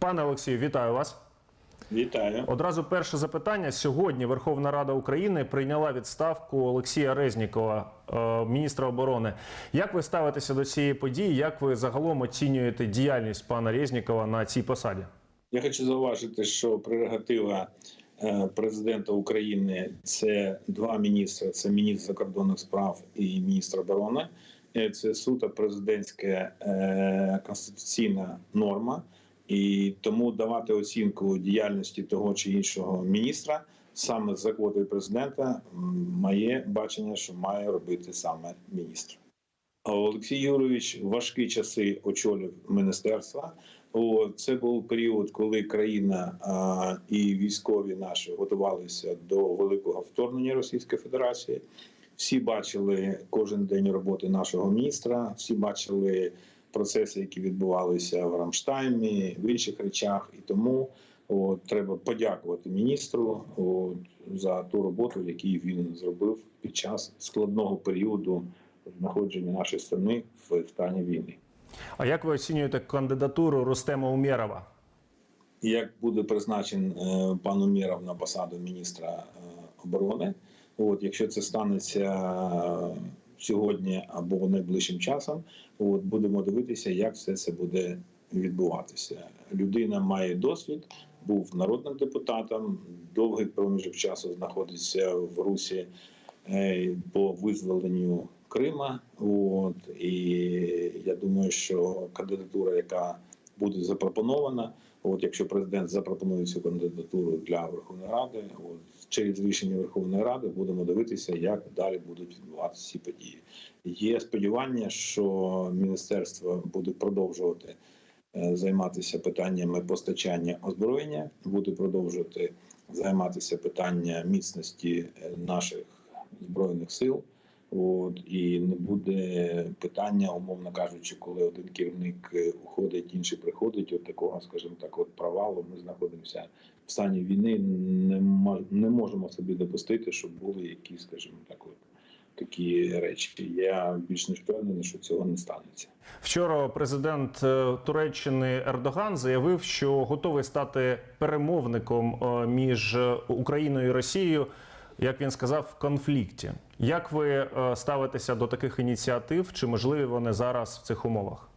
Пане Олексію, вітаю вас. Вітаю. Одразу перше запитання. Сьогодні Верховна Рада України прийняла відставку Олексія Резнікова, е, міністра оборони. Як ви ставитеся до цієї події? Як ви загалом оцінюєте діяльність пана Резнікова на цій посаді? Я хочу зауважити, що прерогатива е, президента України це два міністри: це міністр закордонних справ і міністр оборони. Е, Це суто президентська конституційна норма, і тому давати оцінку діяльності того чи іншого міністра саме з закону президента, моє бачення, що має робити саме міністр. Олексій Юрович важкі часи очолив міністерства. Це був період, коли країна і військові наші готувалися до великого вторгнення Російської Федерації. Всі бачили кожен день роботи нашого міністра. Всі бачили процеси, які відбувалися в Рамштаймі, в інших речах. І тому от, треба подякувати міністру от, за ту роботу, яку він зробив під час складного періоду знаходження нашої страни в стані війни. А як ви оцінюєте кандидатуру Рустема Умєрова? Як буде призначен е, пан Умєров на посаду міністра е, оборони, от якщо це станеться е, сьогодні або найближчим часом, от будемо дивитися, як все це буде відбуватися. Людина має досвід, був народним депутатом, довгий проміжок часу знаходиться в Русі е, по визволенню Крима. От і я думаю, що кандидатура, яка буде запропонована, от якщо президент запропонує цю кандидатуру для Верховної Ради, от через рішення Верховної Ради будемо дивитися, як далі будуть відбуватися ці події. Є сподівання, що міністерство буде продовжувати е, займатися питаннями постачання озброєння, буде продовжувати займатися питання міцності е, наших збройних сил. От і не буде питання, умовно кажучи, коли один керівник е, уходить, інший приходить. От такого, скажімо так, от провалу. Ми знаходимося в стані війни. Не не можемо собі допустити, щоб були якісь, скажімо так, от такі речі. Я більш не впевнений, що цього не станеться. Вчора президент е, Туреччини Ердоган заявив, що готовий стати перемовником е, між Україною і Росією, як він сказав, в конфлікті. Як ви е, ставитеся до таких ініціатив? Чи можливі вони зараз в цих умовах?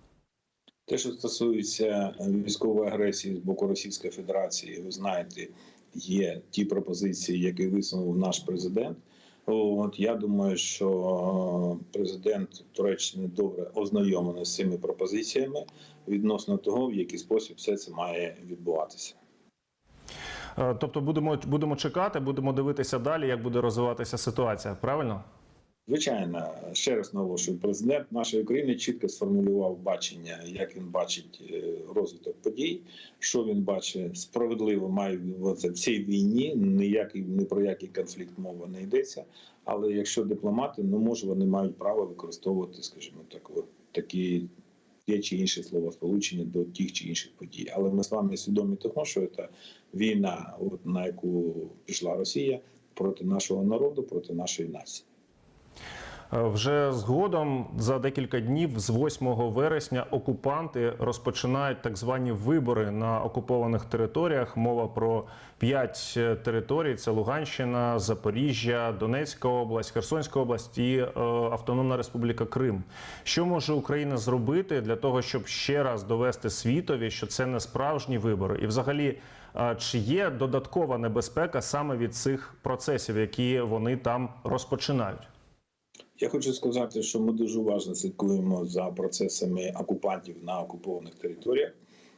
Те, що стосується е, військової агресії з боку Російської Федерації, ви знаєте, є ті пропозиції, які висунув наш президент. От я думаю, що президент Туреччини добре ознайомлений з цими пропозиціями відносно того, в який спосіб все це має відбуватися. Е, Тобто будемо, будемо чекати, будемо дивитися далі, як буде розвиватися ситуація. Правильно? Звичайно, ще раз наголошую, президент нашої країни чітко сформулював бачення, як він бачить е, розвиток подій, що він бачить справедливо має в цій війні. Ніякий ні про який конфлікт мова не йдеться. Але якщо дипломати, ну може вони мають право використовувати, скажімо так, такі є чи інші словосполучення до тих чи інших подій. Але ми з вами свідомі того, що це війна, от на яку пішла Росія проти нашого народу, проти нашої нації. Е, Вже згодом за декілька днів, з 8 вересня, окупанти розпочинають так звані вибори на окупованих територіях. Мова про п'ять е, територій: це Луганщина, Запоріжжя, Донецька область, Херсонська область і е, Автономна Республіка Крим. Що може Україна зробити для того, щоб ще раз довести світові, що це не справжні вибори, і взагалі. Чи є додаткова небезпека саме від цих процесів, які вони там розпочинають? Я хочу сказати, що ми дуже уважно слідкуємо за процесами окупантів на окупованих територіях.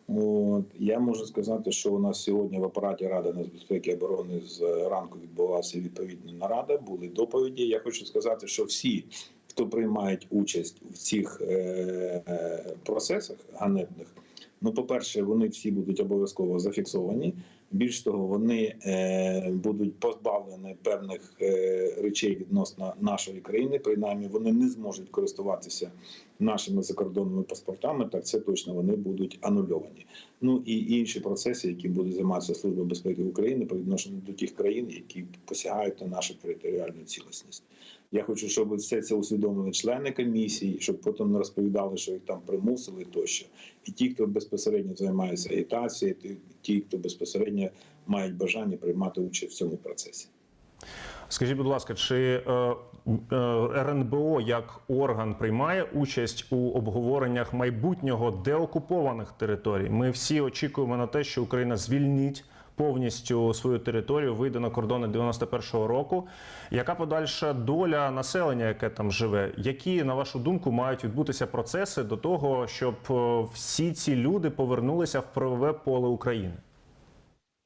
От я можу сказати, що у нас сьогодні в апараті Ради нацбезпеки і оборони з ранку відбулася відповідна нарада. Були доповіді. Я хочу сказати, що всі, хто приймають участь в цих е, е, процесах ганебних, ну, по-перше, вони всі будуть обов'язково зафіксовані. Більш того, вони е, будуть позбавлені певних е, речей відносно нашої країни. Принаймні, вони не зможуть користуватися нашими закордонними паспортами. Так це точно вони будуть анульовані. Ну і інші процеси, які буде займатися служба безпеки України по відношенню до тих країн, які посягають на нашу територіальну цілісність. Я хочу, щоб все це усвідомили члени комісії, щоб потім не розповідали, що їх там примусили тощо. І ті, хто безпосередньо займається агітацією, ті- хто безпосередньо мають бажання приймати участь в цьому процесі. Скажіть, будь ласка, чи е, е, РНБО як орган приймає участь у обговореннях майбутнього деокупованих територій? Ми всі очікуємо на те, що Україна звільнить повністю свою територію, вийде на кордони 91-го року. Яка подальша доля населення, яке там живе? Які, на вашу думку, мають відбутися процеси до того, щоб е, всі ці люди повернулися в правове поле України?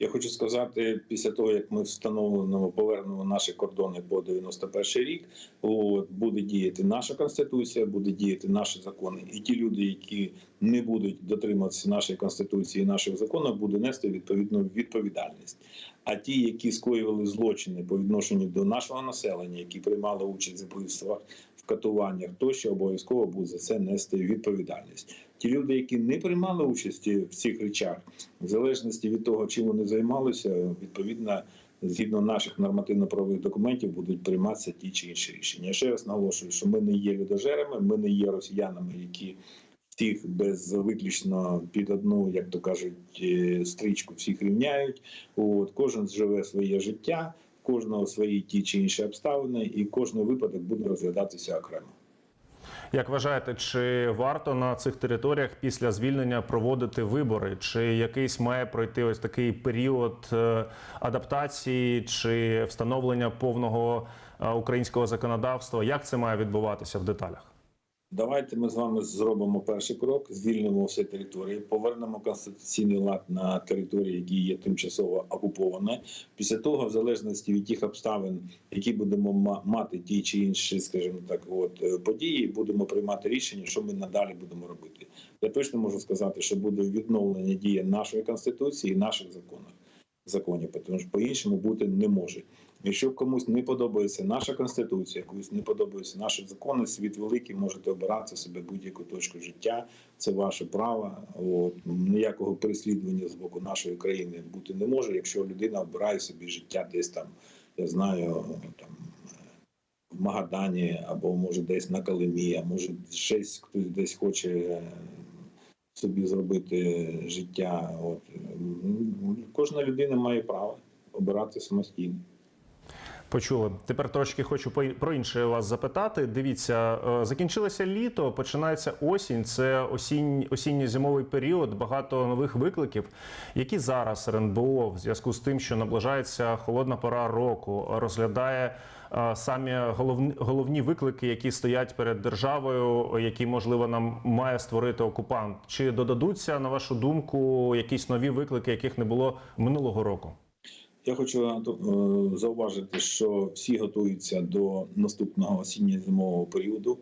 Я хочу сказати, після того як ми встановимо, повернемо наші кордони по 91 рік, от, буде діяти наша конституція, буде діяти наші закони, і ті люди, які не будуть дотримуватися нашої конституції і наших законів, буде нести відповідну відповідальність. А ті, які скоювали злочини по відношенню до нашого населення, які приймали участь в вбивствах, катуваннях, тощо обов'язково будуть за це нести відповідальність. Ті люди, які не приймали участі в цих речах, в залежності від того, чим вони займалися, відповідно, згідно наших нормативно-правових документів, будуть прийматися ті чи інші рішення. Я ще раз наголошую, що ми не є людожерами, ми не є росіянами, які всіх без виключно під одну, як то кажуть, е, стрічку всіх рівняють. От кожен живе своє життя, кожного свої ті чи інші обставини, і кожен випадок буде розглядатися окремо. Як вважаєте, чи варто на цих територіях після звільнення проводити вибори? Чи якийсь має пройти ось такий період е, адаптації чи встановлення повного е, українського законодавства? Як це має відбуватися в деталях? Давайте ми з вами зробимо перший крок, звільнимо всі території, повернемо конституційний лад на території, які є тимчасово окуповані. Після того, в залежності від тих обставин, які будемо ма- мати ті чи інші, скажімо так, от е, події, будемо приймати рішення, що ми надалі будемо робити. Я точно можу сказати, що буде відновлення дії нашої конституції і наших законів. Законів, тому що по-іншому бути не може. Якщо комусь не подобається наша конституція, комусь не подобаються наші закони, світ великий, можете обирати собі будь-яку точку життя. Це ваше право. От ніякого переслідування з боку нашої країни бути не може, якщо людина обирає собі життя десь там, я знаю, там в Магадані або може десь на Калимі, а може щось хтось десь хоче е, собі зробити життя. От кожна людина має право обирати самостійно. Почули. Тепер трошки хочу про інше вас запитати. Дивіться, е, закінчилося літо, починається осінь. Це осінь, осінньо-зимовий період, багато нових викликів. Які зараз РНБО в зв'язку з тим, що наближається холодна пора року, розглядає е, самі головні, головні виклики, які стоять перед державою, які можливо нам має створити окупант? Чи додадуться на вашу думку якісь нові виклики, яких не було минулого року? Я хочу е, зауважити, що всі готуються до наступного осінньо-зимового періоду.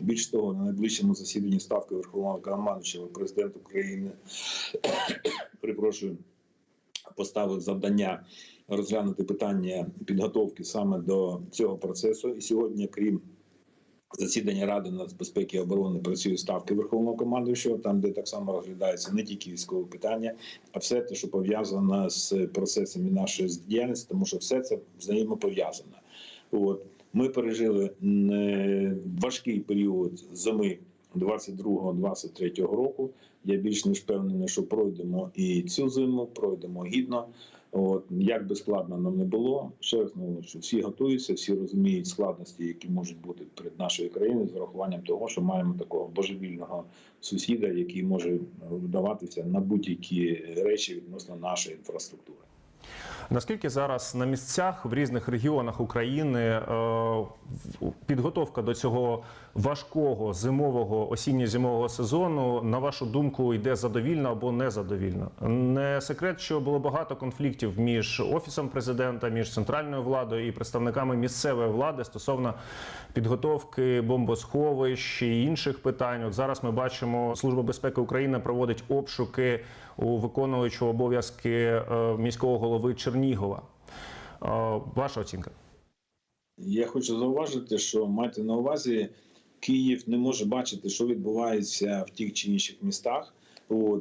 Більш того, на найближчому засіданні ставки Верховного Командуючого президент України припрошую поставив завдання розглянути питання підготовки саме до цього процесу. І сьогодні, крім засідання Ради нацбезпеки і оборони, працює ставки Верховного командуючого, там де так само розглядається не тільки військове питання, а все те, що пов'язано з процесами нашої діяльності, тому що все це взаємопов'язано. От ми пережили е, важкий період зими 22-23 року. Я більш ніж впевнений, що пройдемо і цю зиму, пройдемо гідно. От як би складно нам не було, ще раз наголошую, що всі готуються, всі розуміють складності, які можуть бути перед нашою країною, з урахуванням того, що маємо такого божевільного сусіда, який може вдаватися на будь-які речі відносно нашої інфраструктури. Наскільки зараз на місцях в різних регіонах України е, підготовка до цього важкого зимового осінньо-зимового сезону, на вашу думку, йде задовільно або незадовільно? Не секрет, що було багато конфліктів між офісом президента, між центральною владою і представниками місцевої влади стосовно підготовки бомбосховищ і інших питань. От зараз ми бачимо, Служба безпеки України проводить обшуки у виконуючого обов'язки е, міського голови Чернігова. Е, Ваша оцінка? Я хочу зауважити, що майте на увазі, Київ не може бачити, що відбувається в тих чи інших містах.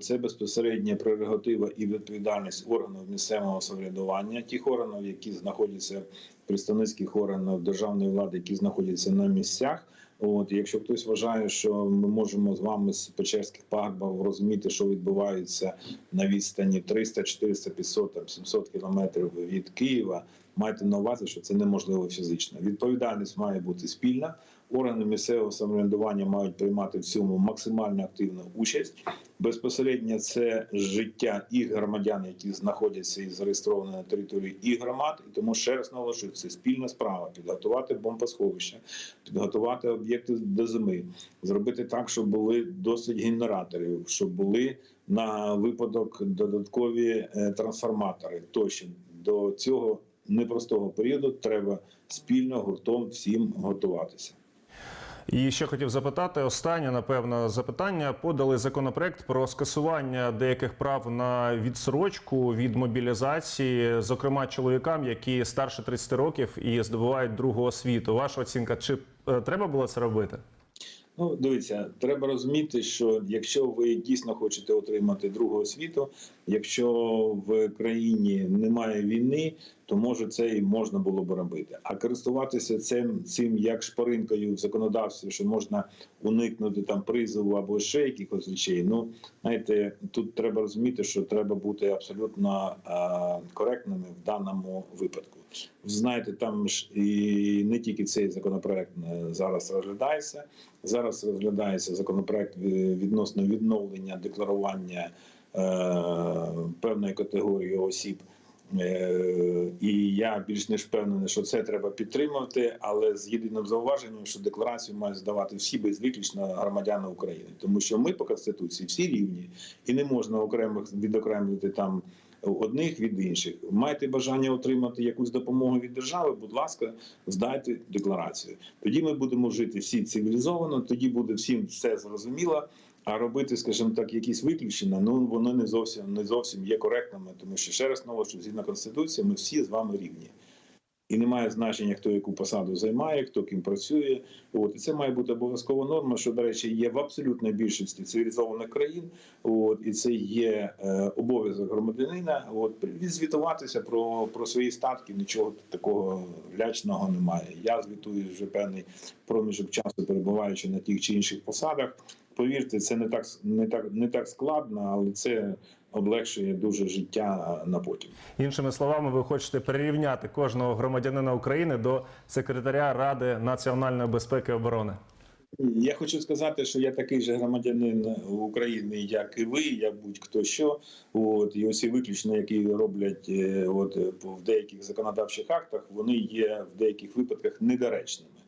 Це безпосередня прерогатива і відповідальність органів місцевого самоврядування, тих органів, які знаходяться представницьких органів державної влади, які знаходяться на місцях. От, якщо хтось вважає, що ми можемо з вами з Печерських пагорбів розуміти, що відбувається на відстані 300, 400, 500, там, 700 кілометрів від Києва, майте на увазі, що це неможливо фізично. Відповідальність має бути спільна. Органи місцевого самоврядування мають приймати в цьому максимально активну участь. Безпосередньо це життя і громадян, які знаходяться і зареєстровані на території і громад. І тому ще раз наголошую, це спільна справа: підготувати бомбосховища, підготувати об'єкти до зими, зробити так, щоб були досить генераторів, щоб були на випадок додаткові е, трансформатори. Тощо до цього непростого періоду треба спільно гуртом всім готуватися. І ще хотів запитати останнє, напевно, запитання. Подали законопроект про скасування деяких прав на відсрочку від мобілізації, зокрема чоловікам, які старше 30 років і здобувають другу освіту. Ваша оцінка, чи е, треба було це робити? Ну, дивіться, треба розуміти, що якщо ви дійсно хочете отримати другу освіту, якщо в країні немає війни, то може це і можна було б робити. А користуватися цим цим як шпаринкою в законодавстві, що можна уникнути там призову або ще якихось речей. Ну знаєте, тут треба розуміти, що треба бути абсолютно е, коректними в даному випадку. Ви знаєте, там ж і не тільки цей законопроект е, зараз розглядається. Зараз розглядається законопроект відносно відновлення декларування е, певної категорії осіб. Е, І я більш ніж впевнений, що це треба підтримувати, але з єдиним зауваженням, що декларацію мають здавати всі без виключно громадяни України, тому що ми по конституції всі рівні, і не можна окремих відокремлити там одних від інших. Маєте бажання отримати якусь допомогу від держави? Будь ласка, здайте декларацію. Тоді ми будемо жити всі цивілізовано, тоді буде всім все зрозуміло. А робити, скажімо так, якісь виключення, ну воно не зовсім не зовсім є коректними, тому що ще раз наголошую, згідно конституції, ми всі з вами рівні. І немає значення, хто яку посаду займає, хто ким працює. От і це має бути обов'язкова норма, що, до речі, є в абсолютній більшості цивілізованих країн. От і це є е, обов'язок громадянина. От відзвітуватися про, про свої статки. Нічого такого лячного немає. Я звітую вже певний проміжок часу, перебуваючи на тих чи інших посадах. Повірте, це не так не так не так складно, але це облегшує дуже життя на потім. Іншими словами, ви хочете прирівняти кожного громадянина України до секретаря Ради національної безпеки і оборони. Я хочу сказати, що я такий же громадянин України, як і ви, як будь-хто що. От і усі виключення, які роблять е, от в деяких законодавчих актах, вони є в деяких випадках недоречними.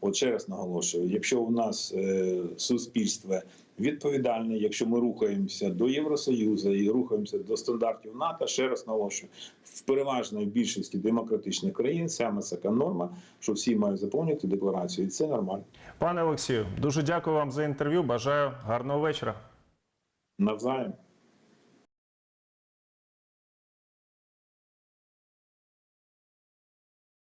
От ще раз наголошую: якщо у нас е, суспільство відповідальне, якщо ми рухаємося до Євросоюзу і рухаємося до стандартів НАТО, ще раз наголошую, в переважної більшості демократичних країн саме така норма, що всі мають заповнити декларацію, і це нормально. Пане Олексію, дуже дякую вам за інтерв'ю. Бажаю гарного вечора. Навзаєм.